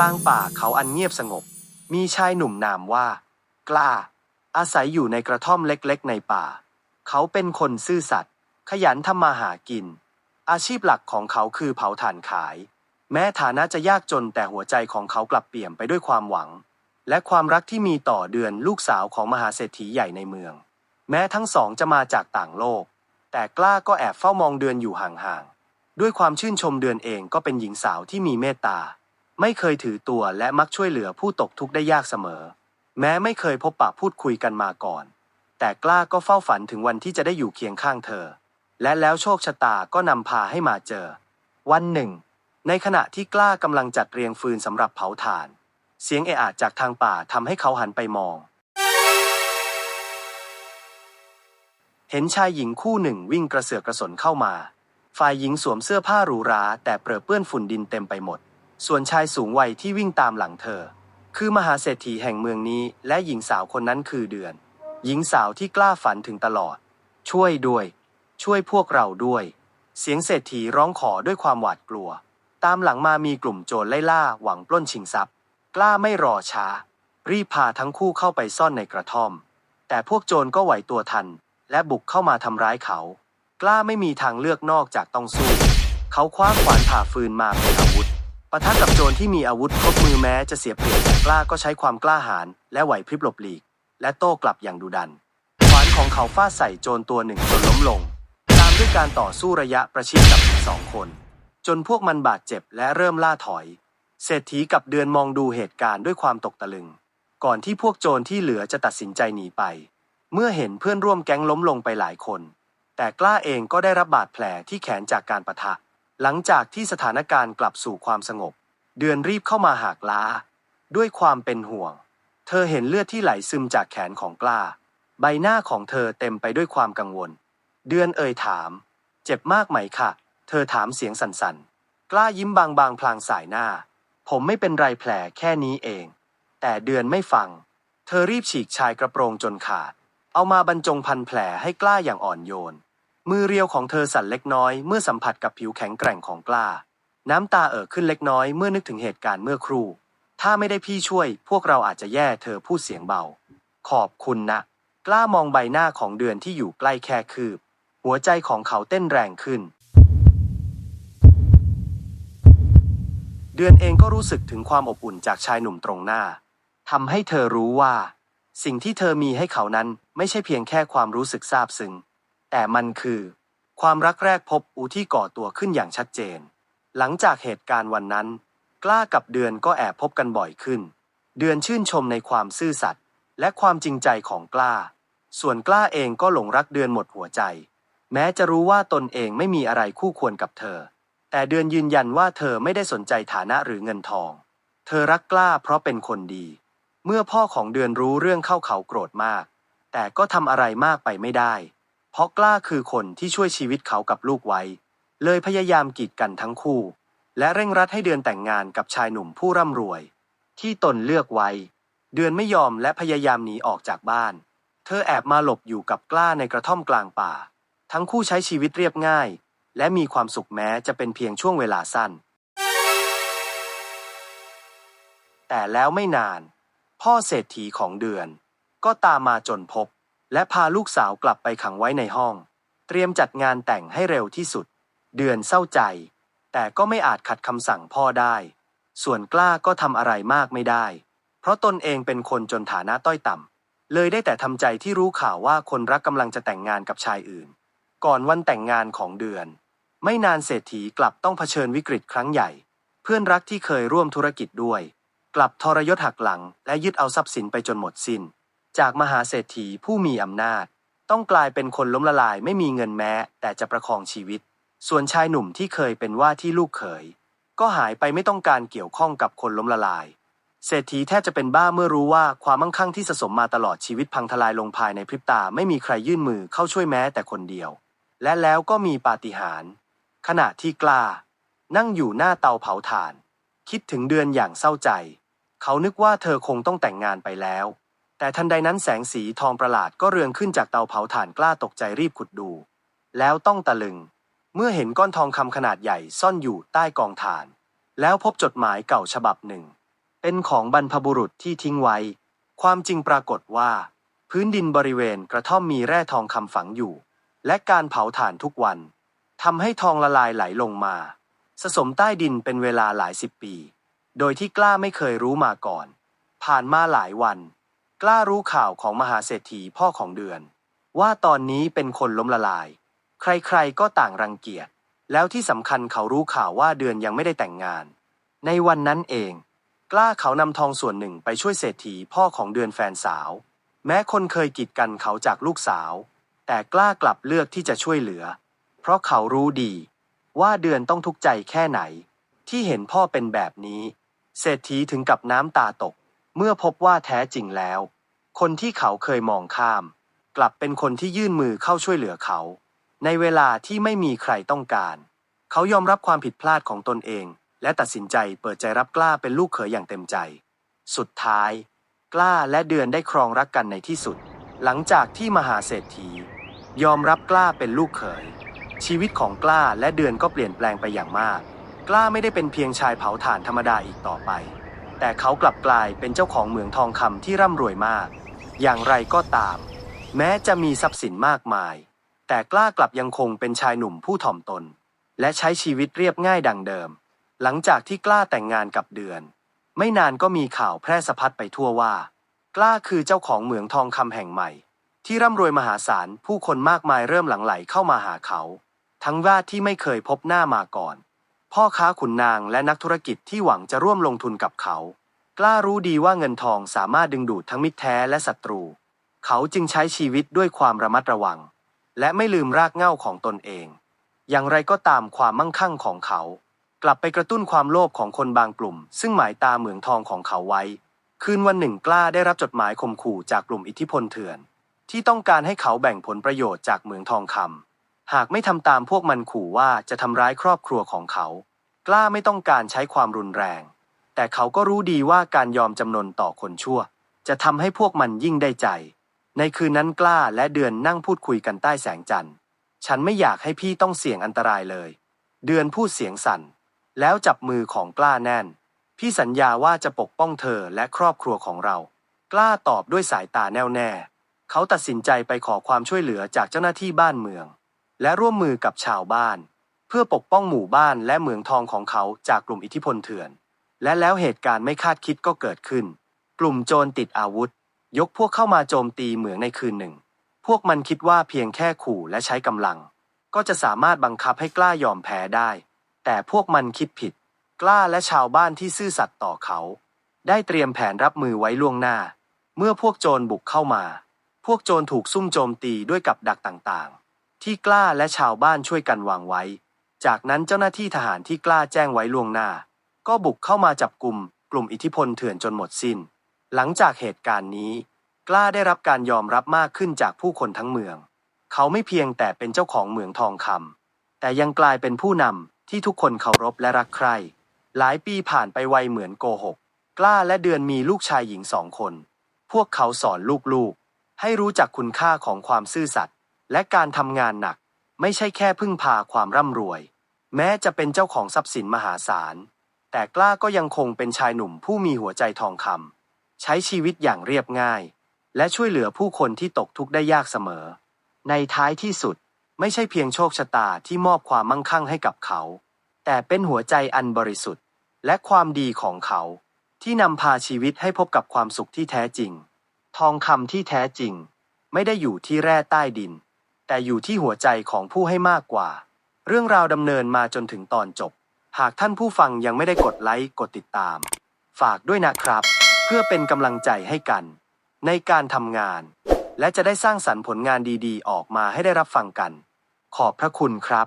ลางป่าเขาอันเงียบสงบ มีชายหนุ่มนามว่า กล้า อาศัยอยู่ในกระท่อมเล็กๆ ในป่า เขาเป็นคนซื่อสัตย์ขยันทำมาหากิน อาชีพหลักของเขาคือเผาถ่านขาย แม้ฐานะจะยากจนแต่หัวใจของเขากลับเปี่ยมไปด้วยความหวัง และความรักที่มีต่อเดือนลูกสาวของมหาเศรษฐีใหญ่ในเมือง แม้ทั้งสองจะมาจากต่างโลก แต่กล้าก็แอบเฝ้ามองเดือนอยู่ห่างๆด้วยความชื่นชมเดือนเองก็เป็นหญิงสาวที่มีเมตตา ไม่เคยถือตัวและมักช่วยเหลือผู้ตกทุกข์ได้ยากเสมอ แม้ไม่เคยพบปะพูดคุยกันมาก่อน แต่กล้าก็เฝ้าฝันถึงวันที่จะได้อยู่เคียงข้างเธอ และแล้วโชคชะตาก็นำพาให้มาเจอ วันหนึ่ง ในขณะที่กล้ากำลังจัดเรียงฟืนสำหรับเผาถ่าน เสียงเอะอะจากทางป่าทำให้เขาหันไปมอง เห็นชายหญิงคู่หนึ่งวิ่งกระเสือกกระสนเข้ามา ฝ่ายหญิงสวมเสื้อผ้าหรูหราแต่เปรอะเปื้อนฝุ่นดินเต็มไปหมด ส่วนชายสูงวัยที่วิ่งตามหลังเธอ คือมหาเศรษฐีแห่งเมืองนี้ และหญิงสาวคนนั้นคือเดือน หญิงสาวที่กล้าฝันถึงตลอด ช่วยด้วย ช่วยพวกเราด้วย เสียงเศรษฐีร้องขอด้วยความหวาดกลัว ตามหลังมามีกลุ่มโจรไล่ล่าหวังปล้นชิงทรัพย์ กล้าไม่รอช้า รีบพาทั้งคู่เข้าไปซ่อนในกระท่อม แต่พวกโจรก็ไหวตัวทัน และบุกเข้ามาทำร้ายเขา กล้าไม่มีทางเลือกนอกจากต้องสู้ เขาคว้าขวานผ่าฟืนมาเป็นอาวุธ ปะทะกับโจรที่มีอาวุธครบมือแม้จะเสียเปรียบแต่กล้าก็ใช้ความกล้าหาญและไหวพริบหลบหลีก และโต้กลับอย่างดุดันขวานของเขาฟาดใส่โจรตัวหนึ่งจนล้มลง ตามด้วยการต่อสู้ระยะประชิดกับอีกสองคน จนพวกมันบาดเจ็บและเริ่มล่าถอย เศรษฐีกับเดือนมองดูเหตุการณ์ด้วยความตกตะลึง ก่อนที่พวกโจรที่เหลือจะตัดสินใจหนีไป เมื่อเห็นเพื่อนร่วมแก๊งล้มลงไปหลายคน แต่กล้าเองก็ได้รับบาดแผลที่แขนจากการปะทะ หลังจากที่สถานการณ์กลับสู่ความสงบ เดือนรีบเข้ามาหากล้า ด้วยความเป็นห่วง เธอเห็นเลือดที่ไหลซึมจากแขนของกล้า ใบหน้าของเธอเต็มไปด้วยความกังวล เดือนเอ่ยถาม เจ็บมากไหมคะเธอถามเสียงสั่นๆ กล้ายิ้มบางๆพลางสายหน้า ผมไม่เป็นไรแผลแค่นี้เอง แต่เดือนไม่ฟัง เธอรีบฉีกชายกระโปรงจนขาด เอามาบรรจงพันแผลให้กล้าอย่างอ่อนโยน มือเรียวของเธอสั่นเล็กน้อยเมื่อสัมผัสกับผิวแข็งแกร่งของกล้า น้ำตาเอ่อขึ้นเล็กน้อยเมื่อนึกถึงเหตุการณ์เมื่อครู่ ถ้าไม่ได้พี่ช่วย พวกเราอาจจะแย่เธอพูดเสียงเบา ขอบคุณนะ กล้ามองใบหน้าของเดือนที่อยู่ใกล้แค่คืบ หัวใจของเขาเต้นแรงขึ้น เดือนเองก็รู้สึกถึงความอบอุ่นจากชายหนุ่มตรงหน้าทำให้เธอรู้ว่า สิ่งที่เธอมีให้เขานั้นไม่ใช่เพียงแค่ความรู้สึกซาบซึ้ง แต่มันคือ ความรักแรกพบอูที่ก่อตัวขึ้นอย่างชัดเจน หลังจากเหตุการณ์วันนั้น กล้ากับเดือนก็แอบพบกันบ่อยขึ้น เดือนชื่นชมในความซื่อสัตย์และความจริงใจของกล้า ส่วนกล้าเองก็หลงรักเดือนหมดหัวใจ แม้จะรู้ว่าตนเองไม่มีอะไรคู่ควรกับเธอ แต่เดือนยืนยันว่าเธอไม่ได้สนใจฐานะหรือเงินทอง เธอรักกล้าเพราะเป็นคนดี เมื่อพ่อของเดือนรู้เรื่องเข้าเขาโกรธมาก แต่ก็ทำอะไรมากไปไม่ได้ ราะกล้าคือคนที่ช่วยชีวิตเขากับลูกไว้ เลยพยายามกีดกันทั้งคู่ และเร่งรัดให้เดือนแต่งงานกับชายหนุ่มผู้ร่ำรวย ที่ตนเลือกไว้ เดือนไม่ยอมและพยายามหนีออกจากบ้าน เธอแอบมาหลบอยู่กับกล้าในกระท่อมกลางป่า ทั้งคู่ใช้ชีวิตเรียบง่าย และมีความสุขแม้จะเป็นเพียงช่วงเวลาสั้น แต่แล้วไม่นาน พ่อเศรษฐีของเดือน ก็ตามมาจนพบ และพาลูกสาวกลับไปขังไว้ในห้อง เตรียมจัดงานแต่งให้เร็วที่สุด เดือนเศร้าใจ แต่ก็ไม่อาจขัดคำสั่งพ่อได้ ส่วนกล้าก็ทำอะไรมากไม่ได้ เพราะตนเองเป็นคนจนฐานะต้อยต่ำเลยได้แต่ทำใจที่รู้ข่าวว่าคนรักกำลังจะแต่งงานกับชายอื่น ก่อนวันแต่งงานของเดือน ไม่นานเศรษฐีกลับต้องเผชิญวิกฤตครั้งใหญ่ เพื่อนรักที่เคยร่วมธุรกิจด้วย กลับทรยศหักหลัง และยึดเอาทรัพย์สินไปจนหมดสิ้น จากมหาเศรษฐีผู้มีอำนาจ ต้องกลายเป็นคนล้มละลายไม่มีเงินแม้ แต่จะประคองชีวิต ส่วนชายหนุ่มที่เคยเป็นว่าที่ลูกเขย ก็หายไปไม่ต้องการเกี่ยวข้องกับคนล้มละลาย เศรษฐีแทบจะเป็นบ้าเมื่อรู้ว่าความมั่งคั่งที่สะสมมาตลอดชีวิตพังทลายลงภายในพริบตาไม่มีใครยื่นมือเข้าช่วยแม้แต่คนเดียว และแล้วก็มีปาฏิหาริย์ขณะที่กล้า นั่งอยู่หน้าเตาเผาถ่าน คิดถึงเดือนอย่างเศร้าใจ เขานึกว่าเธอคงต้องแต่งงานไปแล้ว แต่ทันใดนั้นแสงสีทองประหลาดก็เรืองขึ้นจากเตาเผาถ่านกล้าตกใจรีบขุดดู แล้วต้องตะลึง เมื่อเห็นก้อนทองคำขนาดใหญ่ซ่อนอยู่ใต้กองถ่าน แล้วพบจดหมายเก่าฉบับหนึ่ง เป็นของบรรพบุรุษที่ทิ้งไว้ ความจริงปรากฏว่า พื้นดินบริเวณกระท่อมมีแร่ทองคำฝังอยู่ และการเผาถ่านทุกวันทำให้ทองละลายไหลลงมา สะสมใต้ดินเป็นเวลาหลายสิบปี โดยที่กล้าไม่เคยรู้มาก่อน ผ่านมาหลายวัน กล้ารู้ข่าวของมหาเศรษฐีพ่อของเดือน ว่าตอนนี้เป็นคนล้มละลาย ใครๆก็ต่างรังเกียจ แล้วที่สำคัญเขารู้ข่าวว่าเดือนยังไม่ได้แต่งงาน ในวันนั้นเอง กล้าเขานำทองส่วนหนึ่งไปช่วยเศรษฐีพ่อของเดือนแฟนสาว แม้คนเคยกีดกันเขาจากลูกสาว แต่กล้ากลับเลือกที่จะช่วยเหลือ เพราะเขารู้ดี ว่าเดือนต้องทุกข์ใจแค่ไหน ที่เห็นพ่อเป็นแบบนี้ เศรษฐีถึงกับน้ำตาตก เมื่อพบว่าแท้จริงแล้ว คนที่เขาเคยมองข้าม กลับเป็นคนที่ยื่นมือเข้าช่วยเหลือเขา ในเวลาที่ไม่มีใครต้องการ เขายอมรับความผิดพลาดของตนเอง และตัดสินใจเปิดใจรับกล้าเป็นลูกเขยอย่างเต็มใจ สุดท้าย กล้าและเดือนได้ครองรักกันในที่สุด หลังจากที่มหาเศรษฐี ยอมรับกล้าเป็นลูกเขย ชีวิตของกล้าและเดือนก็เปลี่ยนแปลงไปอย่างมาก กล้าไม่ได้เป็นเพียงชายเผาถ่านธรรมดาอีกต่อไป แต่เขากลับกลายเป็นเจ้าของเหมืองทองคำที่ร่ำรวยมาก อย่างไรก็ตาม แม้จะมีทรัพย์สินมากมาย แต่กล้ากลับยังคงเป็นชายหนุ่มผู้ถ่อมตน และใช้ชีวิตเรียบง่ายดังเดิม หลังจากที่กล้าแต่งงานกับเดือน ไม่นานก็มีข่าวแพร่สะพัดไปทั่วว่า กล้าคือเจ้าของเหมืองทองคำแห่งใหม่ ที่ร่ำรวยมหาศาลผู้คนมากมายเริ่มหลั่งไหลเข้ามาหาเขา ทั้งญาที่ไม่เคยพบหน้ามาก่อน พ่อค้าขุนนางและนักธุรกิจที่หวังจะร่วมลงทุนกับเขา กล้ารู้ดีว่าเงินทองสามารถดึงดูดทั้งมิตรแท้และศัตรู เขาจึงใช้ชีวิตด้วยความระมัดระวัง และไม่ลืมรากเหง้าของตนเอง อย่างไรก็ตามความมั่งคั่งของเขา กลับไปกระตุ้นความโลภของคนบางกลุ่ม ซึ่งหมายตาเหมืองทองของเขาไว้ คืนวันหนึ่งกล้าได้รับจดหมายข่มขู่จากกลุ่มอิทธิพลเถื่อน ที่ต้องการให้เขาแบ่งผลประโยชน์จากเหมืองทองคำ หากไม่ทำตามพวกมันขู่ว่าจะทำร้ายครอบครัวของเขา กล้าไม่ต้องการใช้ความรุนแรง แต่เขาก็รู้ดีว่าการยอมจำนนต่อคนชั่ว จะทำให้พวกมันยิ่งได้ใจ ในคืนนั้นกล้าและเดือนนั่งพูดคุยกันใต้แสงจันทร์ ฉันไม่อยากให้พี่ต้องเสี่ยงอันตรายเลย เดือนพูดเสียงสั่น แล้วจับมือของกล้าแน่น พี่สัญญาว่าจะปกป้องเธอและครอบครัวของเรา กล้าตอบด้วยสายตาแน่วแน่ เขาตัดสินใจไปขอความช่วยเหลือจากเจ้าหน้าที่บ้านเมือง และร่วมมือกับชาวบ้าน เพื่อปกป้องหมู่บ้านและเมืองทองของเขาจากกลุ่มอิทธิพลเถื่อน และแล้วเหตุการณ์ไม่คาดคิดก็เกิดขึ้น กลุ่มโจรติดอาวุธ ยกพวกเข้ามาโจมตีเหมืองในคืนหนึ่ง พวกมันคิดว่าเพียงแค่ขู่และใช้กำลัง ก็จะสามารถบังคับให้กล้ายอมแพ้ได้ แต่พวกมันคิดผิด กล้าและชาวบ้านที่ซื่อสัตย์ต่อเขา ได้เตรียมแผนรับมือไว้ล่วงหน้า เมื่อพวกโจรบุกเข้ามา พวกโจรถูกซุ่มโจมตีด้วยกับดักต่างๆ ที่กล้าและชาวบ้านช่วยกันวางไว้ จากนั้นเจ้าหน้าที่ทหารที่กล้าแจ้งไว้ล่วงหน้า ก็บุกเข้ามาจับกลุ่มกลุ่มอิทธิพลเถื่อนจนหมดสิ้น หลังจากเหตุการณ์นี้ กล้าได้รับการยอมรับมากขึ้นจากผู้คนทั้งเมือง เขาไม่เพียงแต่เป็นเจ้าของเหมืองทองคำแต่ยังกลายเป็นผู้นำที่ทุกคนเคารพและรักใคร่หลายปีผ่านไปไวเหมือนโกหก กล้าและเดือนมีลูกชายหญิงสองคน พวกเขาสอนลูกๆ ให้รู้จักคุณค่าของความซื่อสัตย์ และการทำงานหนักไม่ใช่แค่พึ่งพาความร่ำรวย แม้จะเป็นเจ้าของทรัพย์สินมหาศาล แต่กล้าก็ยังคงเป็นชายหนุ่มผู้มีหัวใจทองคำใช้ชีวิตอย่างเรียบง่าย และช่วยเหลือผู้คนที่ตกทุกข์ได้ยากเสมอ ในท้ายที่สุดไม่ใช่เพียงโชคชะตาที่มอบความมั่งคั่งให้กับเขา แต่เป็นหัวใจอันบริสุทธิ์ และความดีของเขา ที่นำพาชีวิตให้พบกับความสุขที่แท้จริง ทองคำที่แท้จริง ไม่ได้อยู่ที่แร่ใต้ดิน แต่อยู่ที่หัวใจของผู้ให้มากกว่า เรื่องราวดำเนินมาจนถึงตอนจบ หากท่านผู้ฟังยังไม่ได้กดไลค์กดติดตาม ฝากด้วยนะครับ เพื่อเป็นกำลังใจให้กัน ในการทำงาน และจะได้สร้างสรรค์ผลงานดีๆ ออกมาให้ได้รับฟังกัน ขอบพระคุณครับ